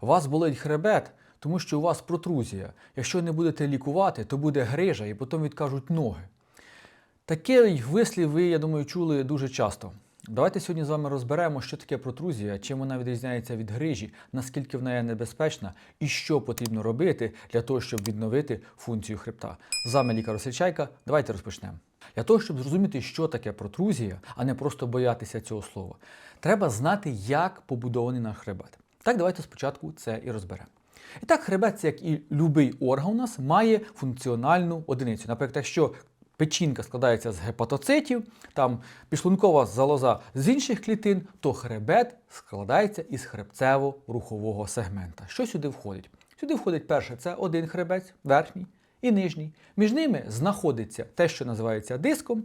Вас болить хребет, тому що у вас протрузія. Якщо не будете лікувати, то буде грижа і потім відкажуть ноги. Такий вислів ви, я думаю, чули дуже часто. Давайте сьогодні з вами розберемо, що таке протрузія, чим вона відрізняється від грижі, наскільки вона є небезпечна і що потрібно робити для того, щоб відновити функцію хребта. З вами лікар Росельчайка. Давайте розпочнемо. Для того, щоб зрозуміти, що таке протрузія, а не просто боятися цього слова, треба знати, як побудований наш хребет. Так, давайте спочатку це і розберемо. І так, хребет, як і будь-який орган у нас, має функціональну одиницю. Наприклад, якщо печінка складається з гепатоцитів, там підшлункова залоза з інших клітин, то хребет складається із хребцево-рухового сегмента. Що сюди входить? Сюди входить перше, це один хребець, верхній і нижній. Між ними знаходиться те, що називається диском.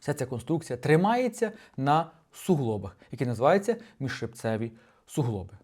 Вся ця конструкція тримається на суглобах, які називаються міжхребцеві суглоби.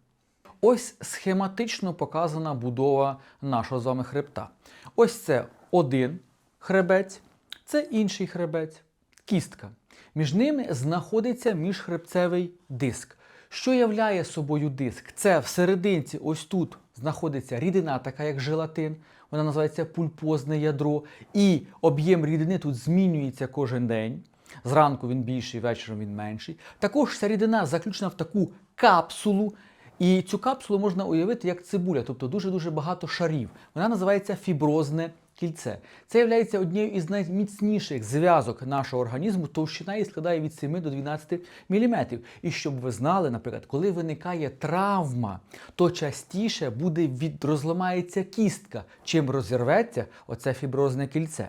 Ось схематично показана будова нашого з вами хребта. Ось це один хребець, це інший хребець, кістка. Між ними знаходиться міжхребцевий диск. Що являє собою диск? Це всерединці, ось тут знаходиться рідина, така як желатин. Вона називається пульпозне ядро. І об'єм рідини тут змінюється кожен день. Зранку він більший, вечором він менший. Також ця рідина заключена в таку капсулу. І цю капсулу можна уявити як цибуля, тобто дуже-дуже багато шарів. Вона називається фіброзне кільце. Це є однією із найміцніших зв'язок нашого організму, товщина її складає від 7 до 12 мм. І щоб ви знали, наприклад, коли виникає травма, то частіше буде від розламається кістка, чим розірветься оце фіброзне кільце.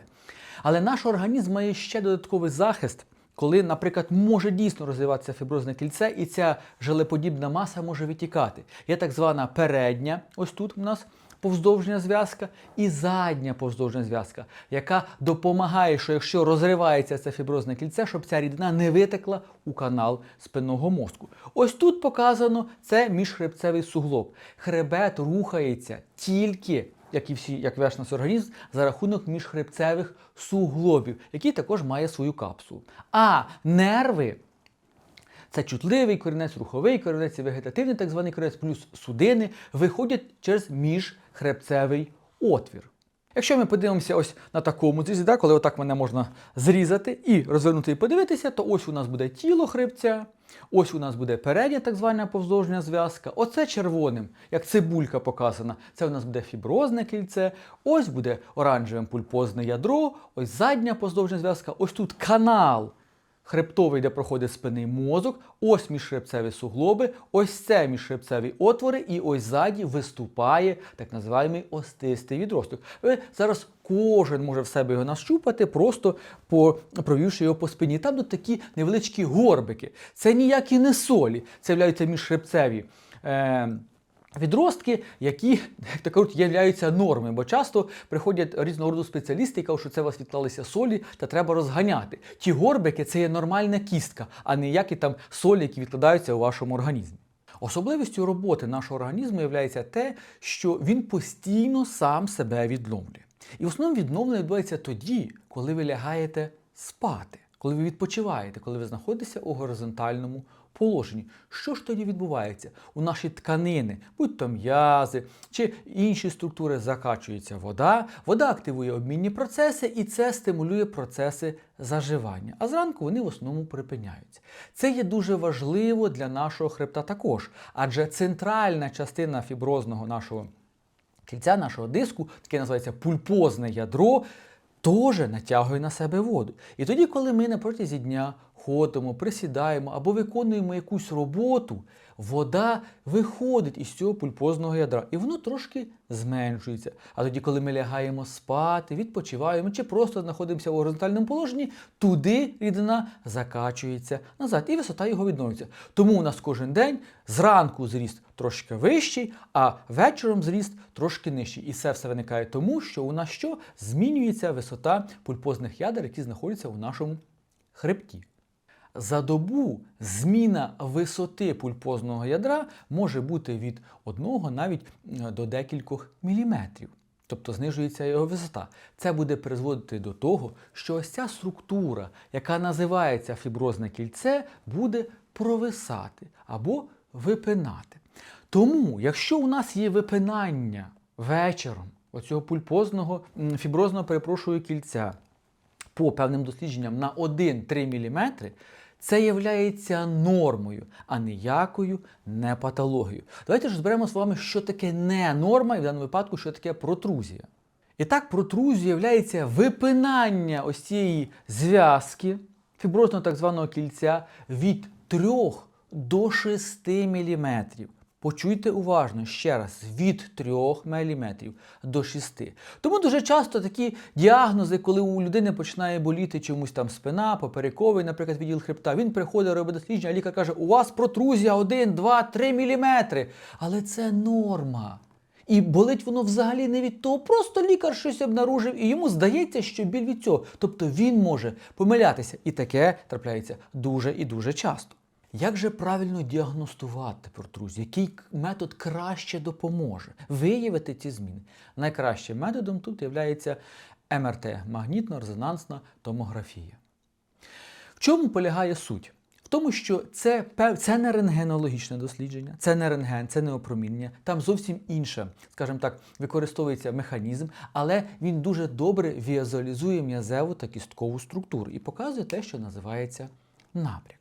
Але наш організм має ще додатковий захист. Коли, наприклад, може дійсно розвиватися фіброзне кільце, і ця желеподібна маса може витікати. Є так звана передня, ось тут у нас повздовжня зв'язка, і задня повздовжня зв'язка, яка допомагає, що якщо розривається це фіброзне кільце, щоб ця рідина не витекла у канал спинного мозку. Ось тут показано це міжхребцевий суглоб. Хребет рухається тільки як і всі, як весь наш організм, за рахунок міжхребцевих суглобів, який також має свою капсулу. А нерви це чутливий корінець, руховий корінець, вегетативний так званий корінець, плюс судини виходять через міжхребцевий отвір. Якщо ми подивимося ось на такому зрізі, да, коли отак мене можна зрізати і розвернути і подивитися, то ось у нас буде тіло хребця, ось у нас буде передня так звана повздовжня зв'язка. Оце червоним, як цибулька показана, це у нас буде фіброзне кільце, ось буде оранжевим пульпозне ядро, ось задня повздовжня зв'язка, ось тут канал хребтовий, де проходить спинний мозок, ось міжхребцеві суглоби, ось це міжхребцеві отвори, і ось ззаді виступає так називаємо остистий відросток. Ви зараз кожен може в себе його нащупати, просто по, провівши його по спині. Там тут такі невеличкі горбики. Це ніякі не солі, це являються міжхребцеві. Е, Відростки, які, як то кажуть, являються нормою, бо часто приходять різного роду спеціалісти і кажуть, що це у вас відклалися солі та треба розганяти. Ті горбики це є нормальна кістка, а не які там солі, які відкладаються у вашому організмі. Особливістю роботи нашого організму є те, що він постійно сам себе відновлює. І в основному відновлення відбувається тоді, коли ви лягаєте спати, коли ви відпочиваєте, коли ви знаходитеся у горизонтальному положенні. Що ж тоді відбувається? У наші тканини, будь то м'язи чи інші структури, закачується вода, вода активує обмінні процеси, і це стимулює процеси заживання. А зранку вони в основному припиняються. Це є дуже важливо для нашого хребта також, адже центральна частина фіброзного нашого кільця, нашого диску, таке називається пульпозне ядро. Теж натягує на себе воду. І тоді, коли ми на протязі дня ходимо, присідаємо або виконуємо якусь роботу, вода виходить із цього пульпозного ядра, і воно трошки зменшується. А тоді, коли ми лягаємо спати, відпочиваємо чи просто знаходимося у горизонтальному положенні, туди рідина закачується назад, і висота його відновлюється. Тому у нас кожен день зранку зріст трошки вищий, а вечором зріст трошки нижчий. І це все виникає тому, що у нас що змінюється висота пульпозних ядер, які знаходяться у нашому хребті. За добу зміна висоти пульпозного ядра може бути від 1 навіть е, до декількох міліметрів. Тобто знижується його висота. Це буде призводити до того, що ось ця структура, яка називається фіброзне кільце, буде провисати або випинати. Тому, якщо у нас є випинання вечором оцього пульпозного фіброзного перепрошую кільця по певним дослідженням на 1-3 мм, це є нормою, а ніякою не патологією. Давайте ж зберемо з вами, що таке не норма, і в даному випадку, що таке протрузія. І так, протрузія є випинання ось цієї зв'язки фіброзного так званого кільця від 3 до 6 мм. Почуйте уважно ще раз, від 3 мм до 6. Тому дуже часто такі діагнози, коли у людини починає боліти чомусь там спина, поперековий, наприклад, відділ хребта, він приходить, робить дослідження, а лікар каже, у вас протрузія 1, 2, 3 мм. Але це норма. І болить воно взагалі не від того, просто лікар щось обнаружив, і йому здається, що біль від цього. Тобто він може помилятися. І таке трапляється дуже і дуже часто. Як же правильно діагностувати протрузію? Який метод краще допоможе виявити ці зміни? Найкращим методом тут є МРТ магнітно-резонансна томографія. В чому полягає суть? В тому, що це, це не рентгенологічне дослідження, це не рентген, це не опромінення. Там зовсім інше, скажімо так, використовується механізм, але він дуже добре візуалізує м'язеву та кісткову структуру і показує те, що називається набряк.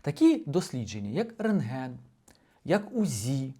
Такі дослідження, як рентген, як УЗІ,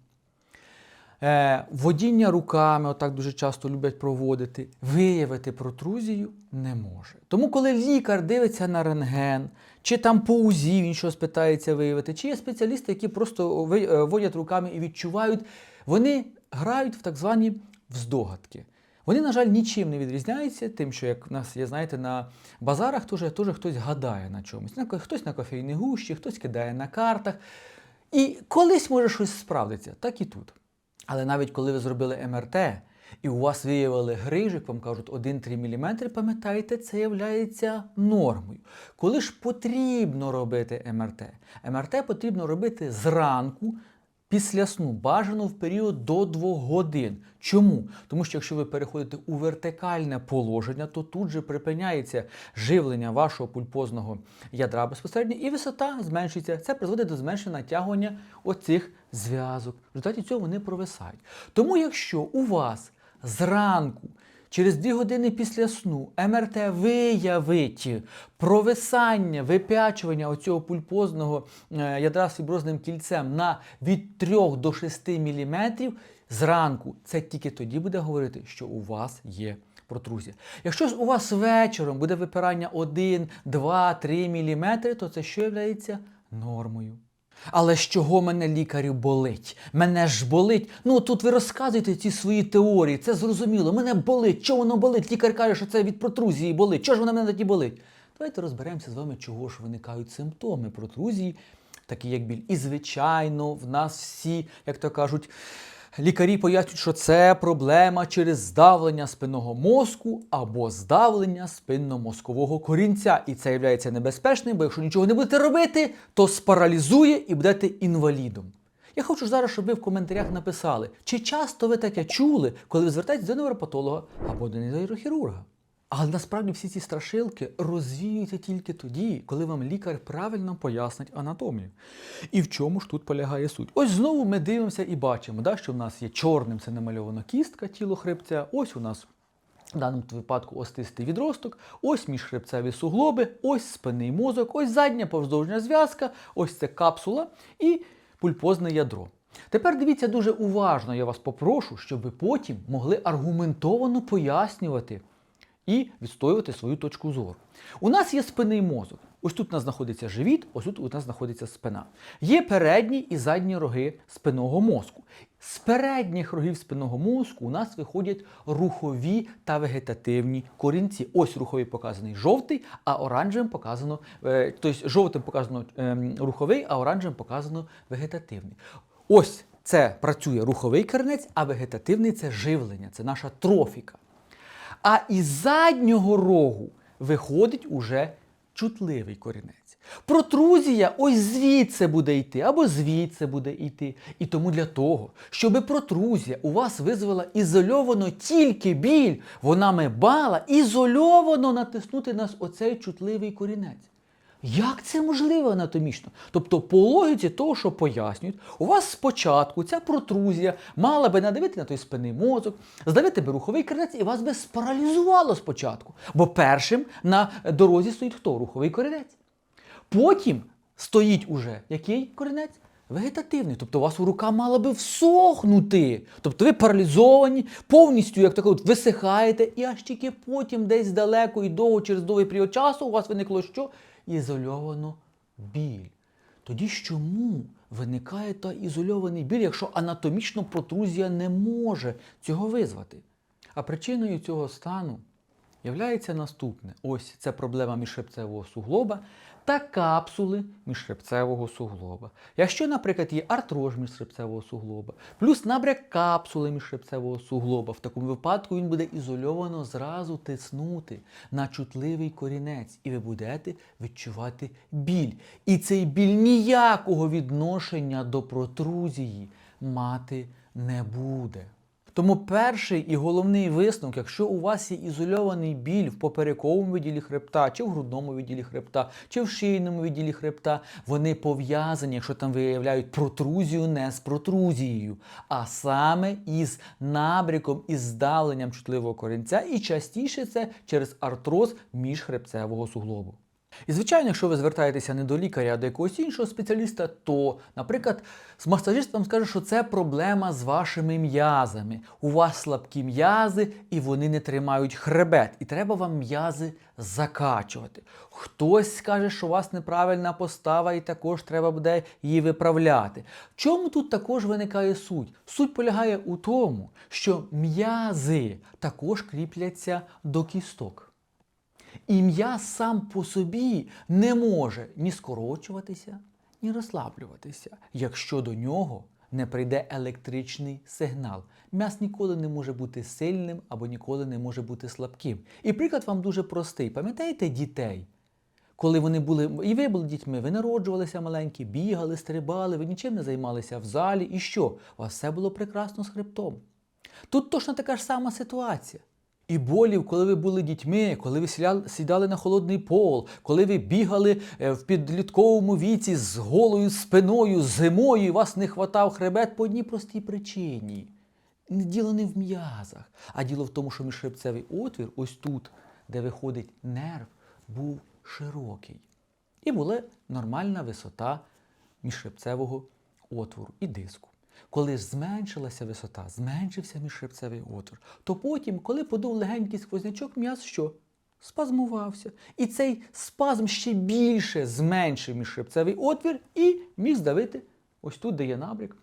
Е, водіння руками, отак дуже часто люблять проводити, виявити протрузію не може. Тому, коли лікар дивиться на рентген, чи там по УЗІ він щось питається виявити, чи є спеціалісти, які просто е, водять руками і відчувають, вони грають в так звані вздогадки. Вони, на жаль, нічим не відрізняються, тим, що як в нас є, знаєте, на базарах теж, теж хтось гадає на чомусь. Хтось на кофейній гущі, хтось кидає на картах. І колись може щось справдиться, так і тут. Але навіть коли ви зробили МРТ і у вас виявили грижик, вам кажуть 1-3 мм, пам'ятайте, це є нормою. Коли ж потрібно робити МРТ? МРТ потрібно робити зранку. Після сну бажано в період до 2 годин. Чому? Тому що якщо ви переходите у вертикальне положення, то тут же припиняється живлення вашого пульпозного ядра безпосередньо, і висота зменшується. Це призводить до зменшення натягування оцих зв'язок. В результаті цього вони провисають. Тому, якщо у вас зранку Через дві години після сну МРТ виявить провисання, вип'ячування оцього пульпозного е, ядра з фіброзним кільцем на від 3 до 6 мм зранку. Це тільки тоді буде говорити, що у вас є протрузія. Якщо ж у вас вечором буде випирання 1, 2, 3 мм, то це що є нормою. Але з чого мене лікарю болить? Мене ж болить. Ну тут ви розказуєте ці свої теорії, це зрозуміло. Мене болить. Чого воно болить? Лікар каже, що це від протрузії болить. Чого ж вона мене тоді болить? Давайте розберемося з вами, чого ж виникають симптоми протрузії, такі як біль. І звичайно, в нас всі, як то кажуть, Лікарі пояснюють, що це проблема через здавлення спинного мозку або здавлення спинномозкового корінця. І це є небезпечним, бо якщо нічого не будете робити, то спаралізує і будете інвалідом. Я хочу зараз, щоб ви в коментарях написали, чи часто ви таке чули, коли ви звертаєтесь до невропатолога або до нейрохірурга. Але насправді всі ці страшилки розвіюються тільки тоді, коли вам лікар правильно пояснить анатомію. І в чому ж тут полягає суть? Ось знову ми дивимося і бачимо, да, що в нас є чорним це намальована кістка, тіло хребця, ось у нас в даному випадку остистий відросток, ось міжхребцеві суглоби, ось спинний мозок, ось задня повздовжня зв'язка, ось це капсула і пульпозне ядро. Тепер дивіться дуже уважно, я вас попрошу, щоб ви потім могли аргументовано пояснювати і відстоювати свою точку зору. У нас є спинний мозок. Ось тут у нас знаходиться живіт, ось тут у нас знаходиться спина. Є передні і задні роги спинного мозку. З передніх рогів спинного мозку у нас виходять рухові та вегетативні корінці. Ось руховий показаний жовтий, а оранжевим показано, е, тобто жовтим показано ем, руховий, а оранжевим показано вегетативний. Ось це працює руховий корінець, а вегетативний це живлення, це наша трофіка. А із заднього рогу виходить уже чутливий корінець. Протрузія ось звідси буде йти, або звідси буде йти. І тому для того, щоб протрузія у вас визвала ізольовано тільки біль, вона мебала ізольовано натиснути на оцей чутливий корінець. Як це можливо анатомічно? Тобто, по логіці того, що пояснюють, у вас спочатку ця протрузія мала би надавити на той спинний мозок, здавити би руховий корінець і вас би спаралізувало спочатку. Бо першим на дорозі стоїть хто? Руховий корінець. Потім стоїть уже який корінець? Вегетативний. Тобто у вас рука мала би всохнути. Тобто ви паралізовані, повністю, як так от, висихаєте, і аж тільки потім десь далеко і довго, через довгий період часу, у вас виникло що? Ізольовано біль. Тоді чому виникає та ізольований біль, якщо анатомічно протрузія не може цього визвати? А причиною цього стану являється наступне: ось це проблема міжхребцевого суглоба та капсули міжхребцевого суглоба. Якщо, наприклад, є артроз міжхребцевого суглоба, плюс набряк капсули міжхребцевого суглоба, в такому випадку він буде ізольовано зразу тиснути на чутливий корінець, і ви будете відчувати біль. І цей біль ніякого відношення до протрузії мати не буде. Тому перший і головний висновок, якщо у вас є ізольований біль в поперековому відділі хребта, чи в грудному відділі хребта, чи в шийному відділі хребта, вони пов'язані, якщо там виявляють протрузію, не з протрузією, а саме із набріком, із здавленням чутливого корінця, і частіше це через артроз міжхребцевого суглобу. І звичайно, якщо ви звертаєтеся не до лікаря, а до якогось іншого спеціаліста, то, наприклад, масажист вам скаже, що це проблема з вашими м'язами. У вас слабкі м'язи, і вони не тримають хребет, і треба вам м'язи закачувати. Хтось скаже, що у вас неправильна постава, і також треба буде її виправляти. В чому тут також виникає суть? Суть полягає у тому, що м'язи також кріпляться до кісток. І м'яз сам по собі не може ні скорочуватися, ні розслаблюватися, якщо до нього не прийде електричний сигнал. М'яз ніколи не може бути сильним або ніколи не може бути слабким. І приклад вам дуже простий. Пам'ятаєте дітей? Коли вони були, і ви були дітьми, ви народжувалися маленькі, бігали, стрибали, ви нічим не займалися в залі. І що? У вас все було прекрасно з хребтом. Тут точно така ж сама ситуація. І болів, коли ви були дітьми, коли ви сідали на холодний пол, коли ви бігали е, в підлітковому віці з голою спиною, зимою, і вас не хватав хребет по одній простій причині. Діло не в м'язах, а діло в тому, що міжхребцевий отвір, ось тут, де виходить нерв, був широкий. І була нормальна висота міжхребцевого отвору і диску. Коли ж зменшилася висота, зменшився міжхребцевий отвір, то потім, коли подув легенький сквознячок, м'яз що? Спазмувався. І цей спазм ще більше зменшив міжхребцевий отвір і міг здавити ось тут, де є набряк,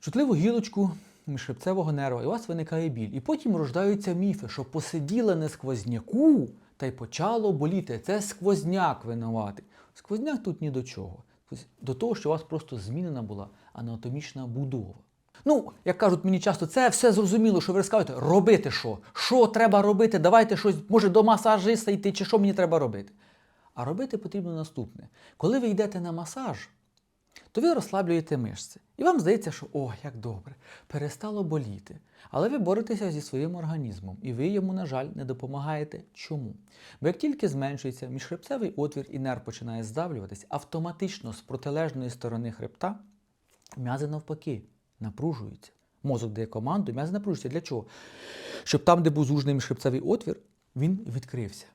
чутливу гілочку міжхребцевого нерва, і у вас виникає біль. І потім рождаються міфи, що посиділа на сквозняку та й почало боліти. Це сквозняк винуватий. Сквозняк тут ні до чого. До того, що у вас просто змінена була анатомічна будова. Ну, як кажуть мені часто, це все зрозуміло, що ви розказуєте, робити що? Що треба робити? Давайте щось, може, до масажиста йти, чи що мені треба робити? А робити потрібно наступне. Коли ви йдете на масаж, то ви розслаблюєте мишці. І вам здається, що о, як добре, перестало боліти. Але ви боретеся зі своїм організмом, і ви йому, на жаль, не допомагаєте. Чому? Бо як тільки зменшується міжхребцевий отвір і нерв починає здавлюватись, автоматично з протилежної сторони хребта м'язи навпаки напружуються. Мозок дає команду, м'язи напружуються. Для чого? Щоб там, де був зужений міжхребцевий отвір, він відкрився.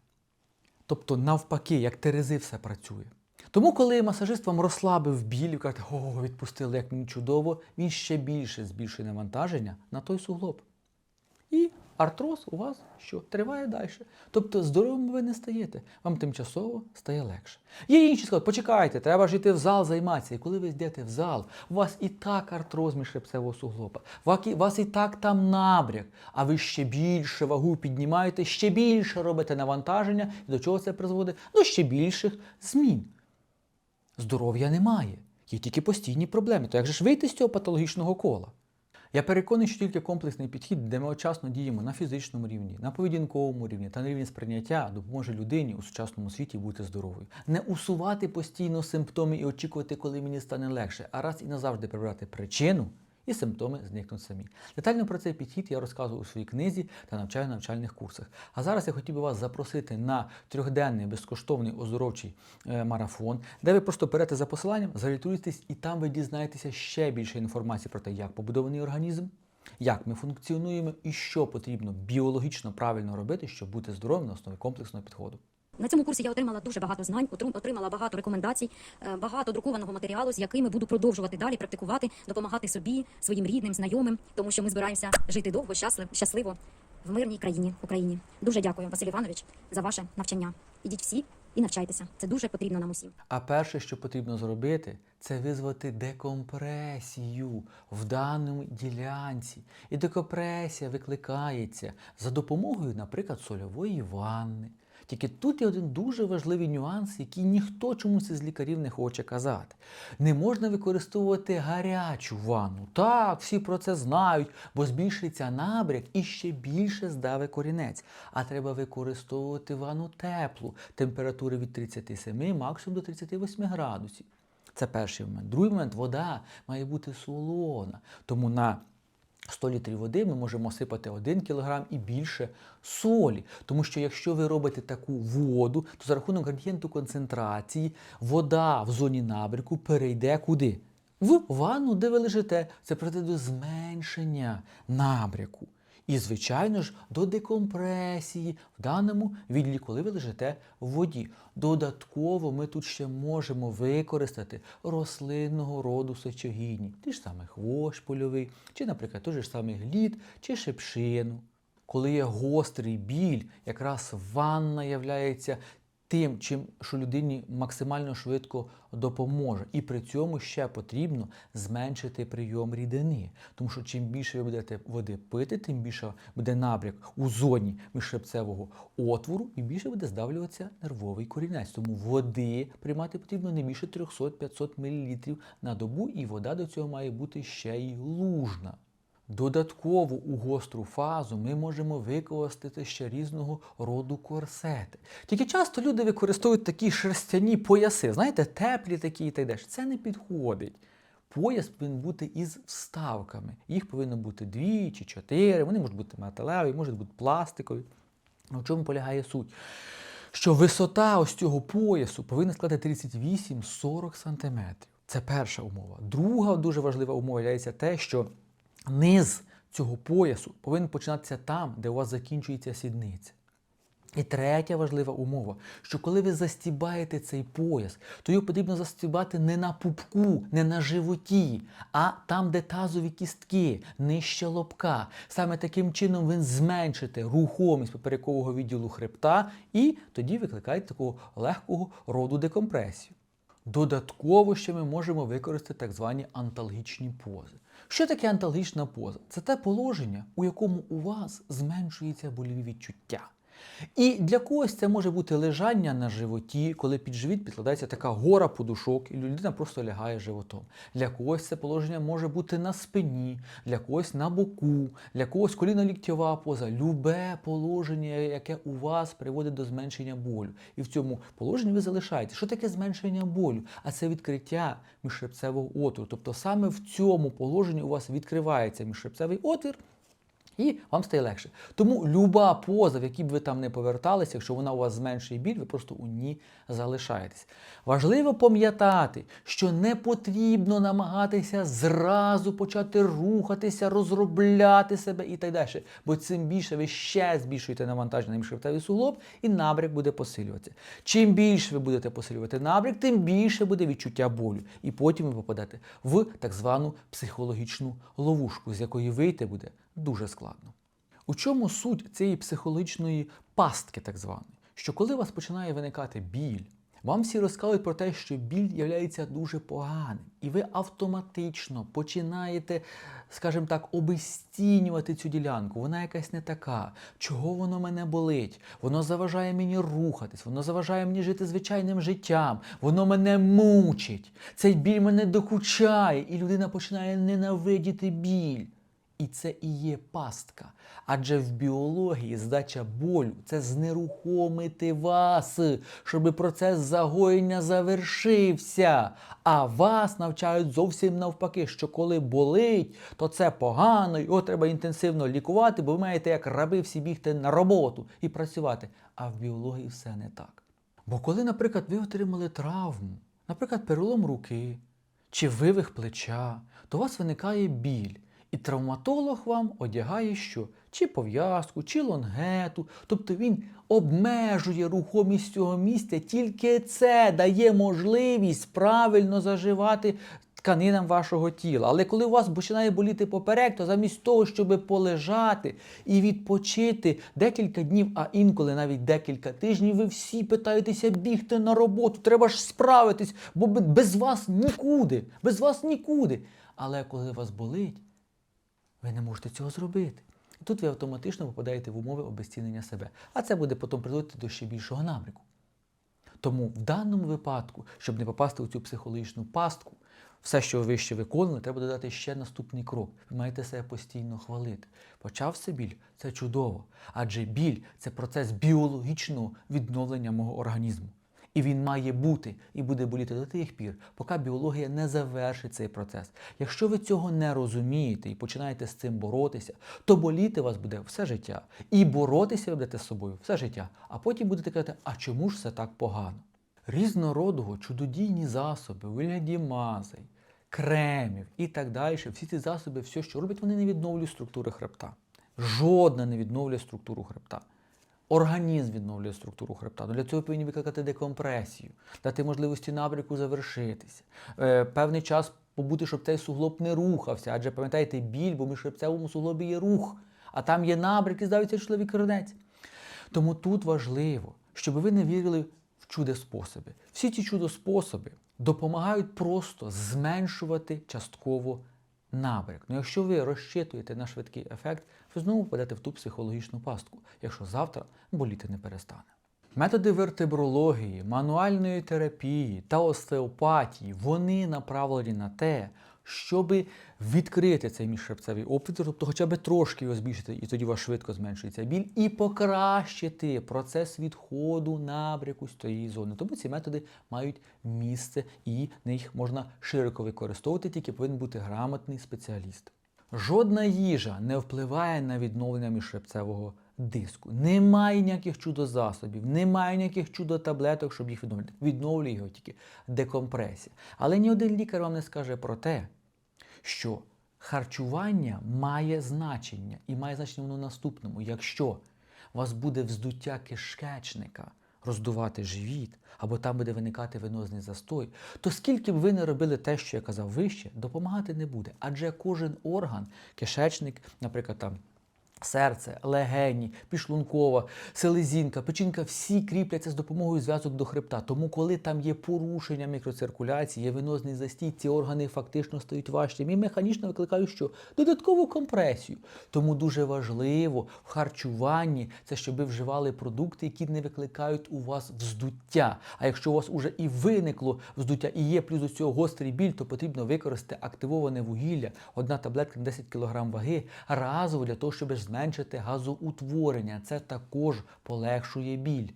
Тобто, навпаки, як терези все працює. Тому, коли масажист вам розслабив біль і каже, о, відпустили, як мені чудово, він ще більше збільшує навантаження на той суглоб. І артроз у вас що триває далі. Тобто здоровим ви не стаєте, вам тимчасово стає легше. Є інші скажуть, почекайте, треба ж йти в зал займатися. І коли ви йдете в зал, у вас і так артроз міжхребцевого суглоба, у вас і так там набряк, а ви ще більше вагу піднімаєте, ще більше робите навантаження. І до чого це призводить? До ще більших змін. Здоров'я немає, є тільки постійні проблеми. То як же ж вийти з цього патологічного кола? Я переконаний, що тільки комплексний підхід, де ми очасно діємо на фізичному рівні, на поведінковому рівні та на рівні сприйняття допоможе людині у сучасному світі бути здоровою. Не усувати постійно симптоми і очікувати, коли мені стане легше, а раз і назавжди прибрати причину і симптоми зникнуть самі. Детально про цей підхід я розказую у своїй книзі та навчаю на навчальних курсах. А зараз я хотів би вас запросити на трьохденний безкоштовний оздоровчий е, марафон, де ви просто берете за посиланням, зареєструєтесь, і там ви дізнаєтеся ще більше інформації про те, як побудований організм. Як ми функціонуємо і що потрібно біологічно правильно робити, щоб бути здоровим на основі комплексного підходу. На цьому курсі я отримала дуже багато знань, отримала багато рекомендацій, е, багато друкованого матеріалу, з якими буду продовжувати далі практикувати, допомагати собі, своїм рідним, знайомим, тому що ми збираємося жити довго, щасливо, щасливо в мирній країні Україні. Дуже дякую, Василь Іванович, за ваше навчання. Ідіть всі і навчайтеся. Це дуже потрібно нам усім. А перше, що потрібно зробити, це визвати декомпресію в даному ділянці. І декомпресія викликається за допомогою, наприклад, сольової ванни. Тільки тут є один дуже важливий нюанс, який ніхто чомусь із лікарів не хоче казати. Не можна використовувати гарячу ванну. Так, всі про це знають, бо збільшиться набряк і ще більше здаве корінець. А треба використовувати ванну теплу, температури від 37 максимум до 38 градусів. Це перший момент. Другий момент вода має бути солона. Тому на 100 літрів води ми можемо сипати 1 кг і більше солі. Тому що якщо ви робите таку воду, то за рахунок градієнту концентрації вода в зоні набряку перейде куди? В ванну, де ви лежите. Це приведе до зменшення набряку. І, звичайно ж, до декомпресії в даному відділі, коли ви лежите в воді. Додатково ми тут ще можемо використати рослинного роду сечогінні, ті ж саме хвощ польовий, чи, наприклад, той ж самий глід, чи шипшину. Коли є гострий біль, якраз ванна являється тим, чим що людині максимально швидко допоможе. І при цьому ще потрібно зменшити прийом рідини. Тому що чим більше ви будете води пити, тим більше буде набряк у зоні міжшипцевого отвору і більше буде здавлюватися нервовий корінець. Тому води приймати потрібно не більше 300-500 мл на добу, і вода до цього має бути ще й лужна. Додатково у гостру фазу ми можемо використати ще різного роду корсети. Тільки часто люди використовують такі шерстяні пояси, знаєте, теплі такі і так далі. Це не підходить. Пояс повинен бути із вставками. Їх повинно бути дві чи чотири, вони можуть бути металеві, можуть бути пластикові. В чому полягає суть? Що висота ось цього поясу повинна складати 38-40 см. Це перша умова. Друга дуже важлива умова є те, що низ цього поясу повинен починатися там, де у вас закінчується сідниця. І третя важлива умова, що коли ви застібаєте цей пояс, то його потрібно застібати не на пупку, не на животі, а там, де тазові кістки, нижче лобка. Саме таким чином ви зменшите рухомість поперекового відділу хребта і тоді викликаєте такого легкого роду декомпресію. Додатково ще ми можемо використати так звані анталгічні пози. Що таке анталгічна поза? Це те положення, у якому у вас зменшується больові відчуття. І для когось це може бути лежання на животі, коли під живіт підкладається така гора подушок, і людина просто лягає животом. Для когось це положення може бути на спині, для когось на боку, для когось коліно-ліктьова поза. Любе положення, яке у вас приводить до зменшення болю. І в цьому положенні ви залишаєте. Що таке зменшення болю? А це відкриття міжшипцевого отвору. Тобто саме в цьому положенні у вас відкривається міжшипцевий отвір. І вам стає легше. Тому люба поза, в якій б ви там не поверталися, якщо вона у вас зменшує біль, ви просто у ній залишаєтесь. Важливо пам'ятати, що не потрібно намагатися зразу почати рухатися, розробляти себе і так далі. Бо цим більше ви ще збільшуєте навантаження на міжхребтовий суглоб, і набряк буде посилюватися. Чим більше ви будете посилювати набряк, тим більше буде відчуття болю. І потім ви попадете в так звану психологічну ловушку, з якої вийти буде дуже складно. У чому суть цієї психологічної пастки, так званої? Що коли у вас починає виникати біль, вам всі розказують про те, що біль є дуже поганим, і ви автоматично починаєте, скажімо так, обезцінювати цю ділянку. Вона якась не така. Чого воно мене болить? Воно заважає мені рухатись, воно заважає мені жити звичайним життям, воно мене мучить. Цей біль мене докучає, і людина починає ненавидіти біль. І це і є пастка. Адже в біології здача болю це знерухомити вас, щоб процес загоєння завершився. А вас навчають зовсім навпаки, що коли болить, то це погано, його треба інтенсивно лікувати, бо ви маєте як раби всі бігти на роботу і працювати. А в біології все не так. Бо коли, наприклад, ви отримали травму, наприклад, перелом руки чи вивих плеча, то у вас виникає біль. І травматолог вам одягає що? Чи пов'язку, чи лонгету. Тобто він обмежує рухомість цього місця, тільки це дає можливість правильно заживати тканинам вашого тіла. Але коли у вас починає боліти поперек, то замість того, щоб полежати і відпочити декілька днів, а інколи навіть декілька тижнів, ви всі питаєтеся бігти на роботу. Треба ж справитись, бо без вас нікуди, без вас нікуди. Але коли вас болить, ви не можете цього зробити. І тут ви автоматично попадаєте в умови обезцінення себе. А це буде потім приводити до ще більшого набряку. Тому в даному випадку, щоб не попасти у цю психологічну пастку, все, що ви ще виконали, треба додати ще наступний крок. Ви маєте себе постійно хвалити. Почався біль це чудово. Адже біль це процес біологічного відновлення мого організму. І він має бути і буде боліти до тих пір, поки біологія не завершить цей процес. Якщо ви цього не розумієте і починаєте з цим боротися, то боліти вас буде все життя. І боротися ви будете з собою все життя. А потім будете казати, а чому ж це так погано? Різнородного чудодійні засоби вигляді мазей, кремів і так далі. Всі ці засоби, все, що роблять, вони не відновлюють структури хребта. Жодна не відновлює структуру хребта. Організм відновлює структуру хребта. Ну, для цього повинні викликати декомпресію, дати можливості набряку завершитися. Е, певний час побути, щоб цей суглоб не рухався. Адже пам'ятаєте, біль, бо в міжхребцевому суглобі є рух, а там є набряк і здавиться чоловік коренець. Тому тут важливо, щоб ви не вірили в чудо-способи. Всі ці чудо-способи допомагають просто зменшувати частково набряк. Ну, якщо ви розчитуєте на швидкий ефект, ви знову впадете в ту психологічну пастку, якщо завтра боліти не перестане. Методи вертебрології, мануальної терапії та остеопатії вони направлені на те, щоб відкрити цей міжшребцевий опитер, тобто хоча б трошки його збільшити, і тоді у вас швидко зменшується біль, і покращити процес відходу набряку з тієї зони. Тому ці методи мають місце і на їх можна широко використовувати, тільки повинен бути грамотний спеціаліст. Жодна їжа не впливає на відновлення міжшребцевого диску. Немає ніяких чудозасобів, немає ніяких чудотаблеток, щоб їх відновити. Відновлює його тільки декомпресія. Але ні один лікар вам не скаже про те, що харчування має значення і має значення воно наступному. Якщо у вас буде вздуття кишечника, роздувати живіт, або там буде виникати венозний застой, то скільки б ви не робили те, що я казав вище, допомагати не буде. Адже кожен орган, кишечник, наприклад, там. Серце, легені, підшлункова, селезінка, печінка всі кріпляться з допомогою зв'язок до хребта. Тому, коли там є порушення мікроциркуляції, є венозний застій, ці органи фактично стають важчими і механічно викликають що? Додаткову компресію. Тому дуже важливо в харчуванні це, щоб ви вживали продукти, які не викликають у вас вздуття. А якщо у вас уже і виникло вздуття, і є плюс до цього гострий біль, то потрібно використати активоване вугілля, одна таблетка на 10 кг ваги, разово для того, щоб зменшити газоутворення. Це також полегшує біль.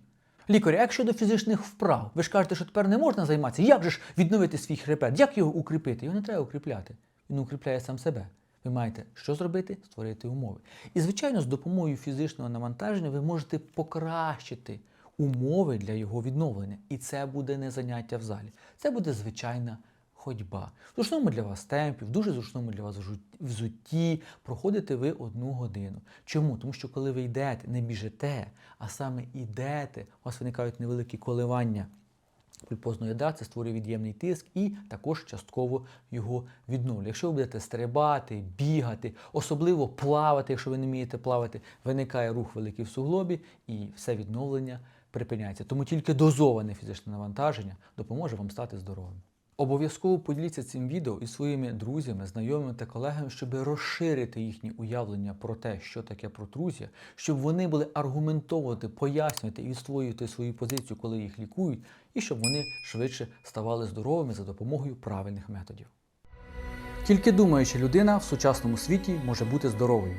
Лікарі, як щодо фізичних вправ, ви ж кажете, що тепер не можна займатися. Як же ж відновити свій хребет? Як його укріпити? Його не треба укріпляти. Він укріпляє сам себе. Ви маєте що зробити? Створити умови. І, звичайно, з допомогою фізичного навантаження ви можете покращити умови для його відновлення. І це буде не заняття в залі. Це буде звичайна ходьба. В зручному для вас темпі, в дуже зручному для вас взутті проходите ви одну годину. Чому? Тому що коли ви йдете, не біжите, а саме йдете, у вас виникають невеликі коливання пульпозного ядра, це створює від'ємний тиск і також частково його відновлює. Якщо ви будете стрибати, бігати, особливо плавати, якщо ви не вмієте плавати, виникає рух великий в суглобі і все відновлення припиняється. Тому тільки дозоване фізичне навантаження допоможе вам стати здоровим. Обов'язково поділіться цим відео із своїми друзями, знайомими та колегами, щоб розширити їхні уявлення про те, що таке протрузія, щоб вони були аргументовувати, пояснювати і відстоювати свою позицію, коли їх лікують, і щоб вони швидше ставали здоровими за допомогою правильних методів. Тільки думаюча людина в сучасному світі може бути здоровою.